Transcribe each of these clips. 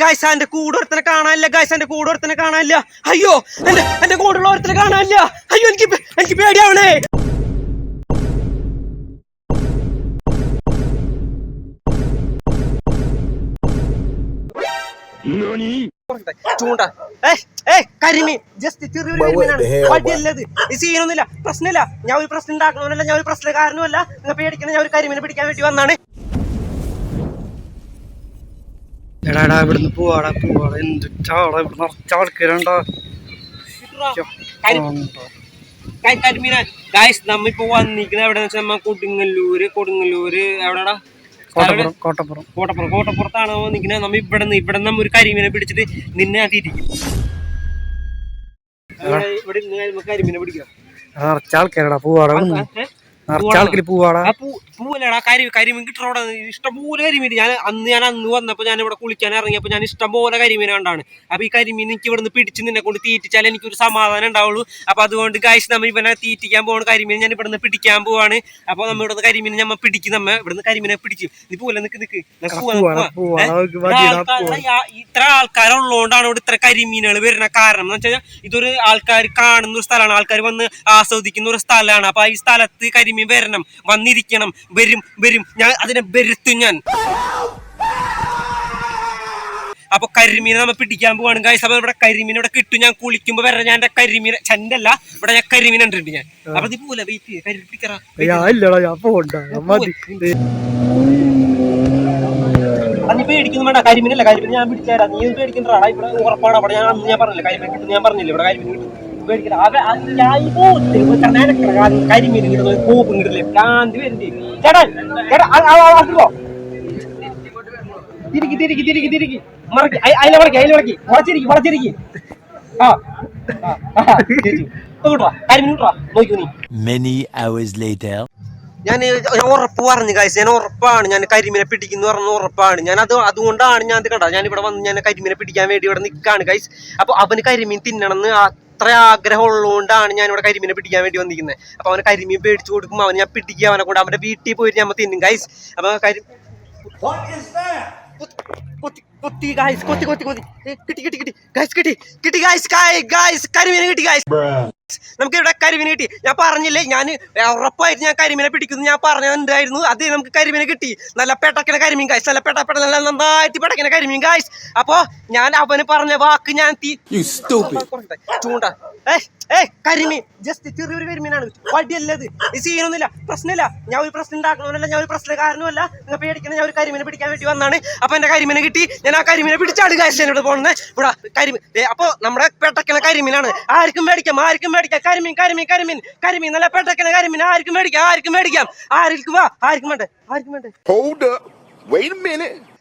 Guys എന്റെ കൂടെ ഒരുത്തനെ കാണാനില്ല ഗൈസ് എന്റെ കൂടെ ഒരുത്തനെ കാണാനില്ല. അയ്യോ എന്റെ എന്റെ കൂടെയുള്ള ഒരുത്തനെ കാണാനില്ല. അയ്യോ എനിക്ക് എനിക്ക് പേടിയാവണേ. ചൂണ്ട. കരിമീൻ. ജസ്റ്റ് ചെറിയൊരു കരിമീനാണ്. വടിയല്ലത്. ഈ സീനൊന്നുമില്ല. പ്രശ്നമില്ല. ഞാൻ ഒരു പ്രശ്നം ഉണ്ടാക്കണമെന്നല്ല ഞാൻ ഒരു പ്രശ്നക്കാരനുമല്ല നിങ്ങൾ പേടിക്കണം ഞാൻ ഒരു കരിമീനെ പിടിക്കാൻ വേണ്ടി വന്നാണ്. എടാടാ ഇവിടുന്ന് പോവാടാ പോവാടാ. എന്ത് ചാടാ ഇവിടെ നിറച്ച ആൾക്കാരുണ്ടോ ഗായ്സ് നമ്മിപ്പോ വന്നിരിക്കുന്നത് എവിടെ വെച്ചാൽ കൊടുങ്ങല്ലൂര് കൊടുങ്ങല്ലൂര്. എവിടെടാ കോട്ടപ്പുറം കോട്ടപ്പുറം. കോട്ടപ്പുറം. കോട്ടപ്പുറത്താണ് നിൽക്കുന്നത് നമ്മ ഇവിടെ നിന്ന് ഇവിടെ നമ്മ ഒരു കരിമീനെ പിടിച്ചിട്ട് നിന്നെ തിരിക്കും. ഇവിടെ നമുക്ക് കരിമീനെ പിടിക്കാം. നിറച്ച ആൾക്കാരടാ പോവാടാ പൂവല്ലടാ കരി കരിമീൻ കിട്ടണോടെ ഇഷ്ടംപോലെ കരിമീൻ. ഞാൻ അന്ന് ഞാൻ അന്ന് വന്നപ്പോൾ ഞാൻ ഇവിടെ കുളിക്കാൻ ഇറങ്ങിയപ്പോൾ ഞാൻ ഇഷ്ടംപോലെ കരിമീൻ കണ്ടാണ്. അപ്പൊ ഈ കരിമീൻ എനിക്ക് ഇവിടുന്ന് പിടിച്ച് നിന്നെ കൊണ്ട് തീറ്റിച്ചാൽ എനിക്കൊരു സമാധാനം ഉണ്ടാവുള്ളൂ. അപ്പൊ അതുകൊണ്ട് ഗായ്സ് നമ്മ ഇവനെ തീറ്റിക്കാൻ പോകണ കരിമീൻ ഞാൻ ഇവിടുന്ന് പിടിക്കാൻ പോവാണ്. അപ്പൊ നമ്മ ഇവിടുന്ന് കരിമീൻ നമ്മ പിടിക്കും. നമ്മ ഇവിടുന്ന് കരിമീനെ പിടിക്കും. നീ പോലെ നിക്ക് നിക്ക്. നമുക്ക് പോവാം, നമുക്ക് പോവാടാ പോവാം. ഏ? ഇത്ര ആൾക്കാരുള്ളതുകൊണ്ടാണ് ഇവിടെ ഇത്ര കരിമീനുകൾ വരുന്ന കാരണം. എന്ന് വെച്ചാൽ ഇതൊരു ആൾക്കാർ കാണുന്ന ഒരു സ്ഥലമാണ്. ആൾക്കാർ വന്ന് ആസ്വദിക്കുന്ന ഒരു സ്ഥലമാണ്. അപ്പൊ ഈ സ്ഥലത്ത് കരിമീൻ വരണം. വന്നിരിക്കണം. വരും വരും. ഞാൻ അതിനെ വരുത്തും ഞാൻ. അപ്പൊ കരിമീനെ നമ്മൾ പിടിക്കാൻ പോവാണ്. ഗൈസ് അപ്പൊ ഇവിടെ കരിമീൻ ഇവിടെ കിട്ടും. ഞാൻ കുളിക്കുമ്പോ വരാം. ഞാൻ കരിമീൻ ചെണ്ടല്ല. ഇവിടെ ഞാൻ കരിമീൻ കണ്ടിട്ടുണ്ട് ഞാൻ. അപ്പൊ ഇത് പോലെ വെയിറ്റ് അത് നീ പേടിക്കുന്നു വേണ്ട. കരിമീനല്ല? കരിമീൻ ഞാൻ പിടിച്ചാരാ നീ പേടിക്കണ്ടാ. ഇവിടെ ഉറപ്പാണ്. അവിടെ ഞാൻ ഞാൻ പറഞ്ഞില്ല? കരിമീൻ കിട്ടും ഞാൻ പറഞ്ഞില്ല? ഇവിടെ കരിമീൻ കിട്ടും. നീ പേടിക്കണ്ട അവ പോത്ത് കാര്യം കരിമീൻ കിട്ടുന്ന ഒരു കോപ്പും കാന്തി വരുന്നത് ചേട്ടാ ചേട്ടാ ആ- തിരിക്കി തിരിക്കി തിരിക്കി. തിരിക്ക്. മറക്കി. അതിലെ മറക്കി അതിലെ മറക്കി. വളച്ചിരിക്കും വളച്ചിരിക്കും. ആ. ഞാൻ ഉറപ്പ് പറഞ്ഞു കാഴ്ച ഞാൻ ഉറപ്പാണ്. ഞാൻ കരിമീനെ പിടിക്കുന്നു പറഞ്ഞു ഉറപ്പാണ്. ഞാൻ അത് അതുകൊണ്ടാണ് ഞാൻ ഇത് കണ്ട ഞാൻ ഇവിടെ വന്ന് ഞാൻ കരിമീനെ പിടിക്കാൻ വേണ്ടി ഇവിടെ നിൽക്കാണ് കൈസ് അപ്പൊ അവന് കരിമീൻ തിന്നണം എന്ന് അത്ര ആഗ്രഹം ഉള്ളതുകൊണ്ടാണ് ഞാൻ ഇവിടെ കരിമീനെ പിടിക്കാൻ വേണ്ടി വന്നിരിക്കുന്നത്. അപ്പൊ അവനെ കരിമീൻ പേടിച്ചു കൊടുക്കും അവനെ ഞാൻ പിടിക്കുക അവനെ കൊണ്ട് അവന്റെ വീട്ടിൽ പോയിട്ട് ഞാൻ തിന്നും ഗൈസ് അപ്പൊ കരി കൊത്തി കൊത്തി ഗൈസ് കൊത്തി കൊത്തി കൊത്തി. കിട്ടി കിട്ടി കിട്ടി. ഗൈസ് കിട്ടി കിട്ടി ഗൈസ് ഗൈസ് കരിമീനെ കിട്ടി ഗൈസ് നമുക്ക് ഇവിടെ കരിമീൻ കിട്ടി. ഞാൻ പറഞ്ഞില്ലേ ഞാൻ ഉറപ്പായിട്ട് ഞാൻ കരിമീനെ പിടിക്കുന്നു. ഞാൻ പറഞ്ഞ എന്തായിരുന്നു? അത് നമുക്ക് കരിമീനെ കിട്ടി. നല്ല പെട്ടക്കണ കരിമീൻ കായ്സ് നല്ല പെട്ട പെട്ട നല്ല നന്നായിട്ട് പെട്ടക്കണ കരിമീൻ കായ്സ് അപ്പോ ഞാൻ അവന് പറഞ്ഞ വാക്ക് ഞാൻ തീ- ചൂണ്ട. ഏ ഏ കരിമീൻ. ജസ്റ്റ് ചെറിയൊരു കരിമീനാണ്. വടിയല്ലത് ഈ സീനൊന്നുമില്ല. പ്രശ്നമില്ല. ഞാൻ ഒരു പ്രശ്നം ഉണ്ടാക്കണമെന്നല്ല ഞാൻ ഒരു പ്രശ്നക്കാരനുമല്ല നിങ്ങൾ പേടിക്കണം ഞാൻ ഒരു കരിമീനെ പിടിക്കാൻ വേണ്ടി വന്നാണ്. അപ്പൊ എന്റെ കരിമീനെ കിട്ടി. ഞാൻ ആ കരിമീനെ പിടിച്ചാണ് കാശ് എന്നോട് പോകുന്നത് ഇവിടെ കരിമീൻ അപ്പൊ നമ്മുടെ പെട്ടക്കണ കരിമീനാണ്. ആർക്കും പേടിക്കാം ആർക്കും മേടിക്കാം? കരിമീൻ കരിമീൻ കരിമീൻ. കരിമീൻ നല്ല പെട്ടക്കണ കരിമീൻ. ആർക്കും മേടിക്കാം ആർക്കും മേടിക്കാം. ആർക്കും വാ ആർക്കും വേണ്ടേ ആർക്കും വേണ്ടേ.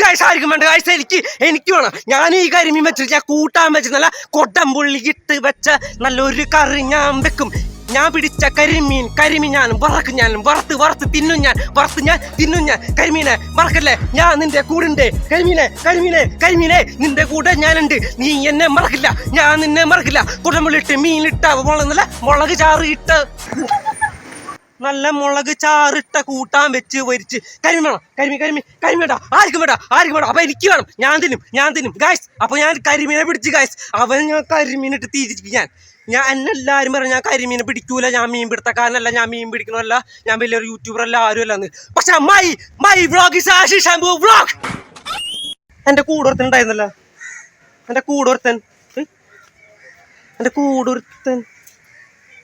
ഗൈസ് ആർക്കും വേണ്ട? ഗൈസ് എനിക്ക് എനിക്ക് വേണം. ഞാൻ ഈ കരിമീൻ വെച്ചിട്ട് ഞാൻ കൂട്ടാൻ വെച്ച് നല്ല കൊടംപുള്ളി ഇട്ട് വെച്ച നല്ലൊരു കറി ഞാൻ വെക്കും. ഞാൻ പിടിച്ച കരിമീൻ കരിമീൻ ഞാൻ വറക്ക് ഞാൻ. വറുത്ത് വറുത്ത് തിന്നും ഞാൻ. വറുത്ത് ഞാൻ തിന്നും ഞാൻ. കരിമീനെ മറക്കല്ലേ? ഞാൻ നിന്റെ കൂടുണ്ട്. കരിമീനെ കരിമീനെ കരിമീനെ. നിന്റെ കൂടെ ഞാനുണ്ട്. നീ എന്നെ മറക്കില്ല. ഞാൻ നിന്നെ മറക്കില്ല. കുടമുളിട്ട് മീനിട്ട മുളക് നല്ല മുളക് ചാറ് ഇട്ട് നല്ല മുളക് ചാറിട്ട കൂട്ടാൻ വെച്ച് വരിച്ച് കരിമീൻ വേണം. കരിമീൻ കരിമീൻ കരിമീൻ വേണ്ട. ആർക്കും വേണ്ട. ആർക്കും വേണ്ട. അപ്പൊ എനിക്ക് വേണം. ഞാൻ തിന്നും. ഞാൻ തിന്നും. ഗായ്സ് അപ്പൊ ഞാൻ കരിമീനെ പിടിച്ച് ഗായ്സ് അവൻ ഞാൻ കരിമീനിട്ട് തിരിച്ചു ഞാൻ ഞാൻ എന്നെ എല്ലാവരും പറഞ്ഞു ഞാൻ കരിമീനെ പിടിക്കൂല ഞാൻ മീൻ പിടുത്തക്കാരനല്ല ഞാൻ മീൻ പിടിക്കണമല്ല ഞാൻ വലിയൊരു യൂട്യൂബർ അല്ല ആരും അല്ല എന്ന്. പക്ഷെ my my vlog is Ashish Shambu vlog എന്റെ കൂടൊരുത്തൻ ഉണ്ടായിരുന്നല്ല. എന്റെ കൂടൊരുത്തൻ. എന്റെ കൂടൊരുത്തൻ.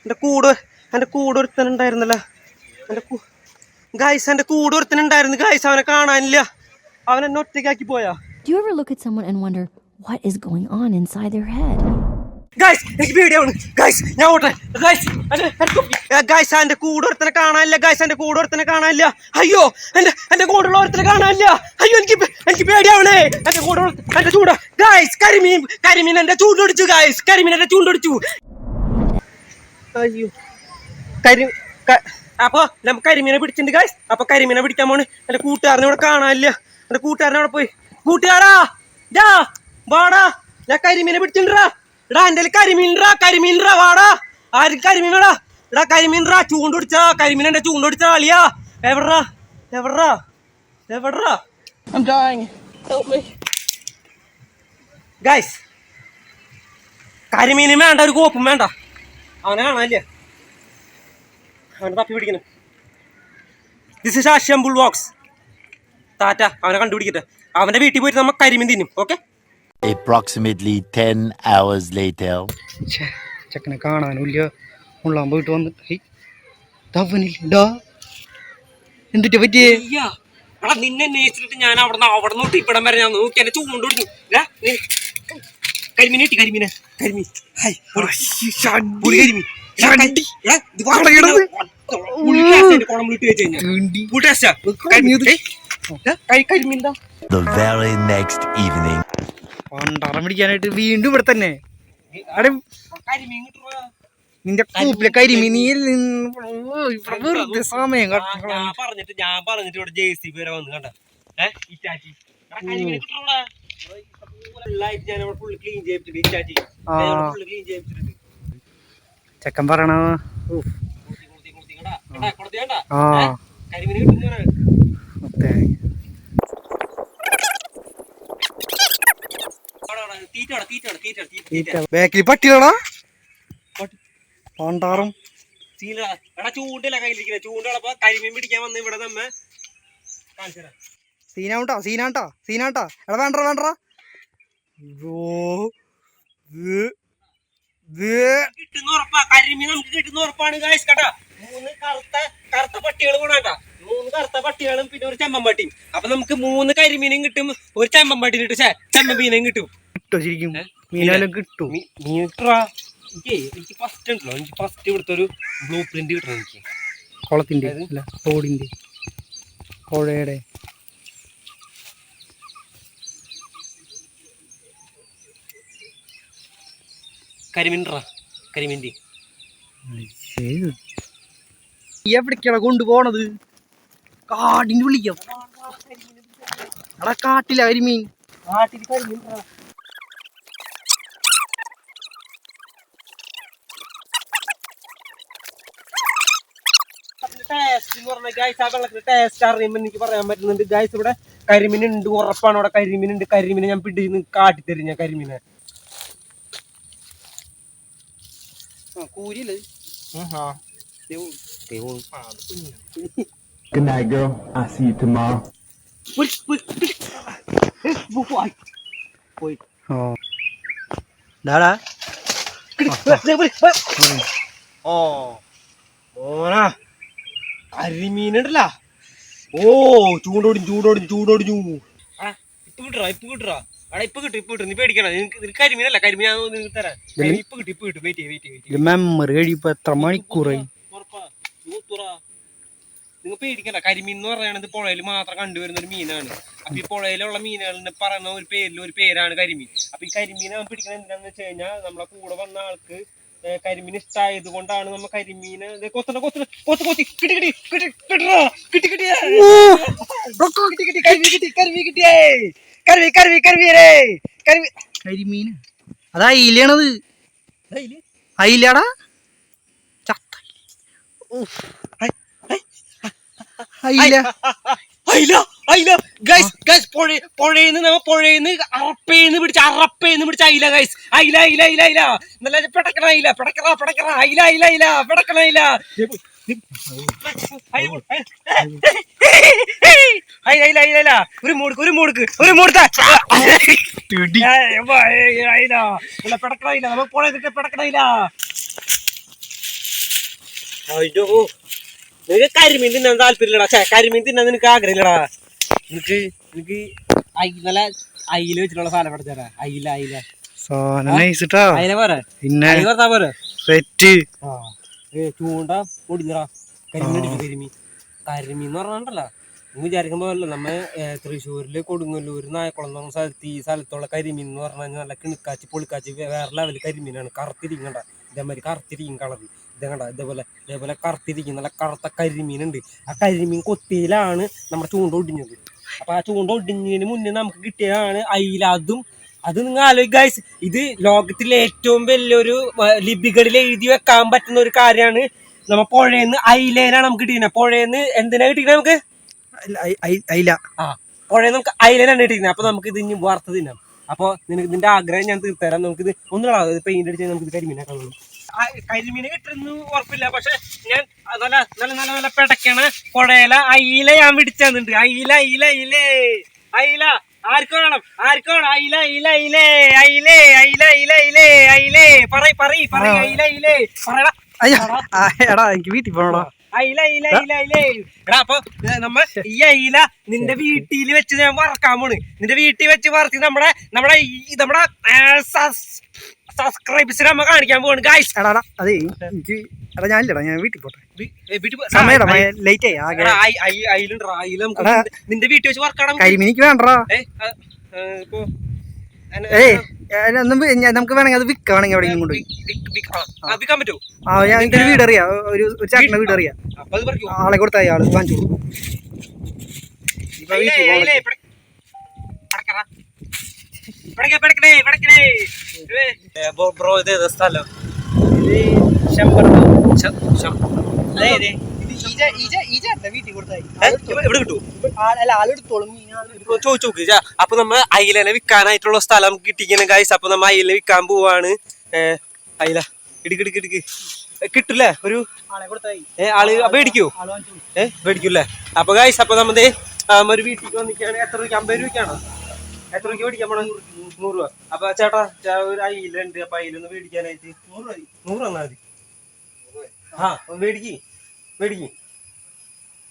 എന്റെ കൂട് എന്റെ കൂടൊരുത്തൻ ഉണ്ടായിരുന്നല്ല. എന്റെ ഗായ്സ് എന്റെ കൂടൊരുത്തൻ ഉണ്ടായിരുന്നു. ഗൈസ് അവനെ കാണാനില്ല. അവൻ എന്നെ ഒറ്റയ്ക്കാക്കി പോയാ. Do you ever look at someone and wonder what is going on inside their head? Guys എനിക്ക് പേടിയാവുന്നു ഗൈസ് ഞാൻ ഓട്ടെ ഗൈസ് ഗൈസ് എന്റെ കൂടൊരുത്തനെ കാണാനില്ല. ഗൈസ് എന്റെ കൂടൊരുത്തനെ കാണാനില്ല. അയ്യോ എന്റെ എന്റെ കൂടെയുള്ള ഒരുത്തനെ കാണാനില്ല. അയ്യോ എനിക്ക് എനിക്ക് പേടിയാവണേ. എന്റെ കൂടെ എന്റെ ചൂട്. ഗൈസ് കരിമീൻ കരിമീൻ എന്റെ ചൂണ്ടൊടിച്ചു ഗൈസ് കരിമീൻ എന്റെ ചൂണ്ടൊടിച്ചു അയ്യോ. കരി അപ്പൊ നമുക്ക് കരിമീനെ പിടിച്ചിട്ടുണ്ട് ഗായ്സ് അപ്പൊ കരിമീനെ പിടിക്കാൻ പോണ്. എന്റെ കൂട്ടുകാരനെ ഇവിടെ കാണാനില്ല. എന്റെ കൂട്ടുകാരനെ അവിടെ പോയി. കൂട്ടുകാരാ ഡാ വാടാ. ഞാൻ കരിമീനെ പിടിച്ചിട്ടുണ്ടാ എടാ എന്റെ കരിമീൻറാ കരിമീൻറാ വാടാ. ആര് കരിമീനടാ? എടാ കരിമീൻറാ ചൂണ്ടൊടിച്ചാ കരിമീൻ എന്റെ ചൂണ്ടൊടിച്ചാ അളിയാ. എവിടാ? എവിടാ? എവിടാ? I'm dying. ഗൈസ് കരിമീനും വേണ്ട ഒരു കോപ്പും വേണ്ട. അവനെ കാണാനില്ല? അവനെ തപ്പി പിടിക്കണം ദിസ് ഇസ് ആഷ്യംബുൾ വോക്സ് താറ്റ അവനെ കണ്ടുപിടിക്കട്ടെ. അവന്റെ വീട്ടിൽ പോയിട്ട് നമ്മൾ കരിമീൻ തിന്നും ഓക്കെ Approximately 10 hours later. ഛെ, ചെക്കനെ കാണാനില്ല ഉള്ളാൻ പോയിട്ട് വന്നിട്ട് എന്തിട്ട് പറ്റിയേ? എടാ നിന്നെ അന്വേഷിച്ചിട്ട് ഞാൻ അവിടുന്ന് അവിടെ നിന്ന് ഇപ്പിടം വരെ ഞാൻ നോക്കി എന്നെ ചൂണ്ട് പിടിച്ചു കരിമീൻ കിട്ടി കരിമീനെ കരിമീൻ. കരിമീൻ. The very next evening. പണ്ടാറം പിടിക്കാനായിട്ട് വീണ്ടും ഇവിടെ തന്നെ. അവിടെ. നിന്റെ കൂപ്പിലെ കരിമീൻ നീ വെറുതെ സമയം ആ, പറഞ്ഞിട്ട് ഞാൻ പറഞ്ഞിട്ട് ഇവിടെ ജെ സി വരെ വന്ന് കണ്ട? ചെക്കൻ ഇറ്റാച്ചി. എടാ, ബാക്കിൽ പട്ടിയാണോ പണ്ടാറും. ചൂണ്ടല്ല കയ്യിലിരിക്കുന്നത് ചൂണ്ടളപ്പോ കരിമീൻ പിടിക്കാൻ വന്ന് ഇവിടെ നമ്മ. സീനാവട്ടാ സീനാട്ടാ സീനാട്ടാ എടാ വേണ്ട വേണ്ട കിട്ടുന്ന ഉറപ്പാ. കരിമീൻ നമുക്ക് കിട്ടുന്ന ഉറപ്പാണ് ഗായ്സ് കേട്ടാ. മൂന്ന് കറുത്ത കറുത്ത പട്ടികൾ കൊണ്ടാ മൂന്ന് കറുത്ത പട്ടികളും പിന്നെ ഒരു ചെമ്മൻ പട്ടിയും. അപ്പൊ നമുക്ക് മൂന്ന് കരിമീനും കിട്ടും ഒരു ചെമ്മൻ പട്ടിയും കിട്ടും ഛേ, ചെമ്മൻ മീനും കിട്ടും. കിട്ടോ ശരിക്കും? മീനാലും കിട്ടും? മീ- മീൻ കിട്ടുവാ എനിക്ക് എനിക്ക് ഫസ്റ്റ് ഉണ്ടല്ലോ. എനിക്ക് ഫസ്റ്റ് ഇവിടുത്തെ ഒരു ബ്ലൂ പ്രിന്റ് കിട്ടണം എനിക്ക്. കുളത്തിന്റെ? അല്ല തോടിന്റെ പുഴയുടെ. കരിമീൻ ഇട്രാ കരിമീന്റെ എവിടേക്കാണ് കൊണ്ടുപോണത്? കാടിന്റെ വിളിക്കാം. കാട്ടില കരിമീൻ കാട്ടിൽ കരിമീൻ ടേസ്റ്റ് എന്ന് പറഞ്ഞാൽ ഗൈസ് ആ വെള്ളത്തിന് ടേസ്റ്റ് അറിയുമ്പോൾ എനിക്ക് പറയാൻ പറ്റുന്നുണ്ട് ഗൈസ് ഇവിടെ കരിമീൻ ഉണ്ട് ഉറപ്പാണ് അവിടെ കരിമീൻ ഉണ്ട്. കരിമീനെ ഞാൻ പിടിച്ച് കാട്ടിത്തരും ഞാൻ കരിമീനെ. കൂരിയല്ലേ? Good night, girl. I'll see you tomorrow. പോയി. ഓ ഡാടാ ഓ. മോനാ. കരിമീനുണ്ടല്ല. ഓ ചൂടോടി ചൂടോടി ചൂടോടിഞ്ഞു ഇപ്പൊ കിട്ടറാ ഇപ്പൊ കിട്ടറാ അവിടെ ഇപ്പൊ കിട്ടും ഇപ്പൊ കിട്ടും. നീ പേടിക്കണം നിനക്ക് കരിമീനല്ല. കരിമീൻ നിനക്ക് തരാം. ഇപ്പൊ കിട്ടും ഇപ്പൊ കിട്ടും. വെയിറ്റ് വെയിറ്റ് വെയിറ്റ് മെമ്മറി കഴിയുമ്പോ എത്ര മണിക്കൂറായി? നിങ്ങൾ പേടിക്കണ്ട. കരിമീൻ എന്ന് പറയുന്നത് പുഴയിൽ മാത്രം കണ്ടുവരുന്ന ഒരു മീനാണ്. അപ്പൊ ഈ പുഴയിലുള്ള മീനുകളുടെ പറയുന്ന ഒരു പേരിൽ ഒരു പേരാണ് കരിമീൻ. അപ്പൊ ഈ കരിമീൻ പിടിക്കുന്നത് എന്താന്ന് വെച്ച് കഴിഞ്ഞാൽ നമ്മളെ കൂടെ വന്ന ആൾക്ക് കരിമീൻ ഇഷ്ടമായത് കൊണ്ടാണ് നമ്മ കരിമീന് കൊത്തണ കൊത്തണ കൊത്ത് കൊത്തി കിട്ടി കിട്ടി കിട്ടി കിട്ടിടാ കിട്ടി കിട്ടിയേ. കിട്ടി കിട്ടി കരിമീൻ കിട്ടി കരിമീൻ കിട്ടിയേ. കരുവി കരുവി കരുവി കരിമീൻ. അതാ അയിലാണത് അയിലാടാ ചത്ത അയില അയില അയില ഗൈസ് ഗൈസ് പുഴ പുഴയിന്ന് നമ്മ പുഴയിന്ന് അറപ്പേന്ന് പിടിച്ച അറപ്പേന്ന് പിടിച്ച അയില ഗൈസ് അയില അയില അയില അയില. നല്ല പെടക്കണ അയില പെടക്കറ പെടക്കറ അയില അയില അയില പെടക്കണ അയില. ഒരു മൂടുക്ക് ഒരു മൂടുക്ക് ഒരു മൂടുത്ത അയില. നല്ല പെടക്കണ അയില. നമ്മ പുഴയിൽ പെടക്കണ അയില. അയ്യോ. നിനക്ക് കരിമീൻ തിന്നാൻ താല്പര്യമില്ലടാ. കരിമീൻ തിന്നാൻ നിനക്ക് ആഗ്രഹമില്ലടാ. എനിക്ക് അയി നല്ല അയില വെച്ചിട്ടുള്ള സാധനം പഠിച്ചാ അയില അയില. അയില പോരെ? പിന്നെ അയില പറഞ്ഞാ പോരെ? ചൂണ്ട പൊടിഞ്ഞടാ. കരിമീൻ കരിമി കരിമീൻ. കരിമീൻ എന്ന് പറഞ്ഞാണ്ടല്ല നിങ്ങൾ വിചാരിക്കുമ്പോ അല്ല നമ്മ തൃശ്ശൂരിൽ കൊടുങ്ങല്ലൂര് നായക്കുളം എന്ന് പറഞ്ഞ സ്ഥലത്ത് ഈ സ്ഥലത്തുള്ള കരിമീൻ എന്ന് പറഞ്ഞു കഴിഞ്ഞാൽ നല്ല കിണുക്കാച്ചി പൊളിക്കാച്ചി വേറെ ലെവൽ കരിമീനാണ്. കറുത്തിരിക്കണ്ട കണ്ട. ഇതേമാതിരി കറുത്തിരിക്കും കളർ ഇത് കണ്ട ഇതേപോലെ ഇതേപോലെ കറുത്തിരിക്കും. നല്ല കറുത്ത കരിമീനുണ്ട്. ആ കരിമീൻ കൊത്തിയിലാണ് നമ്മുടെ ചൂണ്ട ഒടിഞ്ഞത്. അപ്പൊ ആ ചൂണ്ട ഒടിഞ്ഞതിന് മുന്നേ നമുക്ക് കിട്ടിയതാണ് അയില അതും അത് നിങ്ങൾ ആലോചിക്കുക ഗൈസ് ഇത് ലോകത്തിലെ ഏറ്റവും വലിയൊരു ലിപികളിൽ എഴുതി വെക്കാൻ പറ്റുന്ന ഒരു കാര്യമാണ്. നമ്മ പുഴയെന്ന് അയിലേനാണ് നമുക്ക് കിട്ടിയത് പുഴയെന്ന് എന്തിനാ കിട്ടിയത് നമുക്ക്? അയില ആ പുഴയെന്ന് നമുക്ക് അയിലേനാണ് കിട്ടിയിരുന്നത് അപ്പൊ നമുക്ക് ഇത് ഇനി വറുത്ത് തിന്നാം. അപ്പൊ നിനക്ക് ഇതിന്റെ ആഗ്രഹം ഞാൻ തീർത്തരാം. നമുക്ക് ഇത് ഒന്നുകൂടെ പെയിന്റ് അടിച്ചാൽ നമുക്ക് ഇത് കരിമീനാക്കാൻ കരിമീനെ കിട്ടുന്നു ഉറപ്പില്ല. പക്ഷെ ഞാൻ നല്ല നല്ല നല്ല നല്ല പെടക്കാണ്. പുഴയില അയില ഞാൻ പിടിച്ചുണ്ട് അയില അയില അയിലേ. അയില ആർക്ക് വേണം? ആർക്ക് വേണം? അയില അയില അയിലേ. അയിലേ അയില അയില അയിലേ അയിലേ. പറയ് പറയ് പറയ്. അയില അയിലേ. പറയടാ. എടാ എനിക്ക് വീട്ടിൽ പോകണടാ അയില അയില അയില അയിലേ എടാ അപ്പൊ ഏ, നമ്മ ഈ അയില നിന്റെ വീട്ടിൽ വെച്ച് ഞാൻ വറക്കാൻ പോണ്. നിന്റെ വീട്ടിൽ വെച്ച് വറത്തി നമ്മുടെ നമ്മുടെ നമ്മുടെ സബ്സ്ക്രൈബേഴ്സിന് നമ്മ കാണിക്കാൻ പോണ് ഗായ്സ് എടാ എടാ അതേ എനിക്ക് എടാ ഞാനില്ലടാ ഞാൻ വീട്ടിൽ പോട്ടെ. സമയടാ ലേറ്റ് ആയി ആകെ. അയിലുണ്ടോ അയില നമുക്ക് നിന്റെ- വീട്ടിൽ വെച്ച് വറക്കണം. കരിമീനിക്ക് വേണ്ടടാ. ഏ, നമുക്ക് വേണമെങ്കിൽ അത് വിൽക്കാണെങ്കിൽ എവിടെയെങ്കിലും കൊണ്ടുപോയി. ആ, ആ, വിൽക്കാൻ പറ്റുമോ? ആ ഞാൻ വീട് അറിയാം ഒരു ഒരു ചേട്ടന്റെ വീട് അറിയാം ആളെ കൊടുത്താൽ ആൾ വാങ്ങിച്ചു കൊടുക്കും. ബ്രോ- ഇത് സ്ഥലം? കിട്ടൂ? ചോദിച്ചു നോക്ക്. അപ്പൊ നമ്മ അയിലനെ വിൽക്കാനായിട്ടുള്ള സ്ഥലം കിട്ടിക്കുന്ന ഗൈസ് അപ്പൊ നമ്മ അയില വിൽക്കാൻ പോവാണ്. അയില ഇടുക്ക് ഇടുക്ക് ഇടുക്ക്. ഏ, ഒരു ആളെ അപ്പൊ വാങ്ങിച്ചു ഏ മേടിക്കൂലേ അപ്പൊ ഗൈസ് അപ്പൊ നമ്മ ഒരു വീട്ടിലേക്ക് വന്നിക്കാണ് എത്ര രൂപ അമ്പത് രൂപയ്ക്കാണോ? എത്ര രൂപ മേടിക്കാൻ പോണ? നൂറ് രൂപ. അപ്പൊ ചേട്ടാ ഒരു അയില ഉണ്ട്. അപ്പൊ അയിലൊന്ന് മേടിക്കാനായിട്ട്. നൂറ് മതി. നൂറ് തന്നാ മതി. ആ മേടിക്ക്. മേടിക്ക്.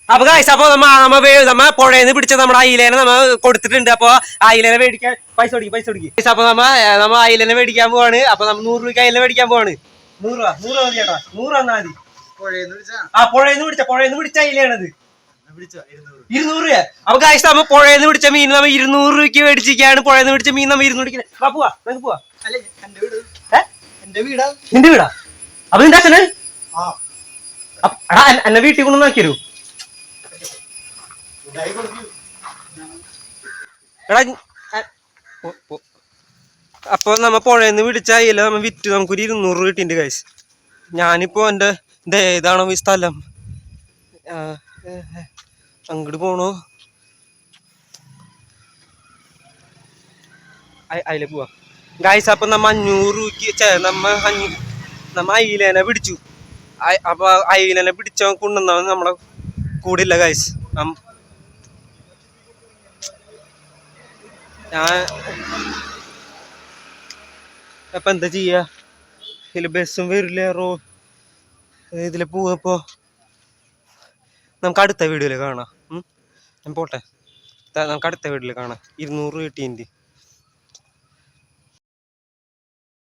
അപ്പൊ ഗൈസ് അപ്പൊ നമ്മ നമ്മ നമ്മ പുഴയിൽ പിടിച്ച നമ്മുടെ അയിലേനെ നമ്മ കൊടുത്തിട്ടുണ്ട്. അപ്പൊ അയിലേനെ മേടിക്കാൻ പൈസ കൊടുക്കി പൈസ കൊടുക്കി. ഗൈസ് അപ്പൊ നമ്മ നമ്മ അയിലേനെ മേടിക്കാൻ പോവാണ്. അപ്പൊ നമ്മ നൂറ് രൂപയ്ക്ക് അയിലെ മേടിക്കാൻ പോവാണ്. നൂറ് രൂപ നൂറ് രൂപ ചേട്ടാ നൂറ് തന്നാ മതി. ആ പുഴയിൽ പിടിച്ച പുഴയിൽ പിടിച്ച അയിലാണത്. ഇരുന്നൂറ് രൂപ. അപ്പൊ കാശ് നമ്മ പുഴയിൽ പിടിച്ച മീൻ നമ്മ ഇരുന്നൂറ് രൂപയ്ക്ക് മേടിച്ചിരിക്കുകയാണ് പുഴയിൽ പിടിച്ച മീൻ നമ്മ ഇരുന്നൂറ് രൂപയ്ക്ക് പോവാ നമുക്ക് പോവാ. എന്റെ വീട്. വീടാ? നിന്റെ വീടാ? അപ്പൊ നിന്റെ അച്ഛന്? അപ്പ- എന്നെ വീട്ടിൽ കൊണ്ടു നോക്കിയരു അപ്പൊ നമ്മ പുഴയിൽ നിന്ന് പിടിച്ച നമ്മ വിറ്റ്. നമുക്കൊരു ഇരുന്നൂറ് കിട്ടിണ്ട് കൈസ് ഞാനിപ്പോ എന്റെ ദേ ഏതാണോ ഈ സ്ഥലം. അങ്ങോട്ട് പോണോ. അയില പോവാ. ഗായ്സ് അപ്പൊ നമ്മ അഞ്ഞൂറ് രൂപയ്ക്ക് ചേ നമ്മ നമ്മ അയിലേനെ പിടിച്ചു. അപ്പൊ അയിലേനെ പിടിച്ച കൊണ്ടുവന്നവൻ നമ്മളെ കൂടെ ഇല്ല ഗായ്സ് ഞാൻ അപ്പൊ എന്താ ചെയ്യാ? ഇതിൽ ബസ്സും വരില്ല റോ ഇതിൽ പോവപ്പോ നമുക്ക് അടുത്ത വീഡിയോയിൽ കാണാം. ഞാൻ പോട്ടെ. നമുക്ക് അടുത്ത വീഡിയോയിൽ കാണാം. ഇരുന്നൂറ് കിട്ടിയിട്ടുണ്ട്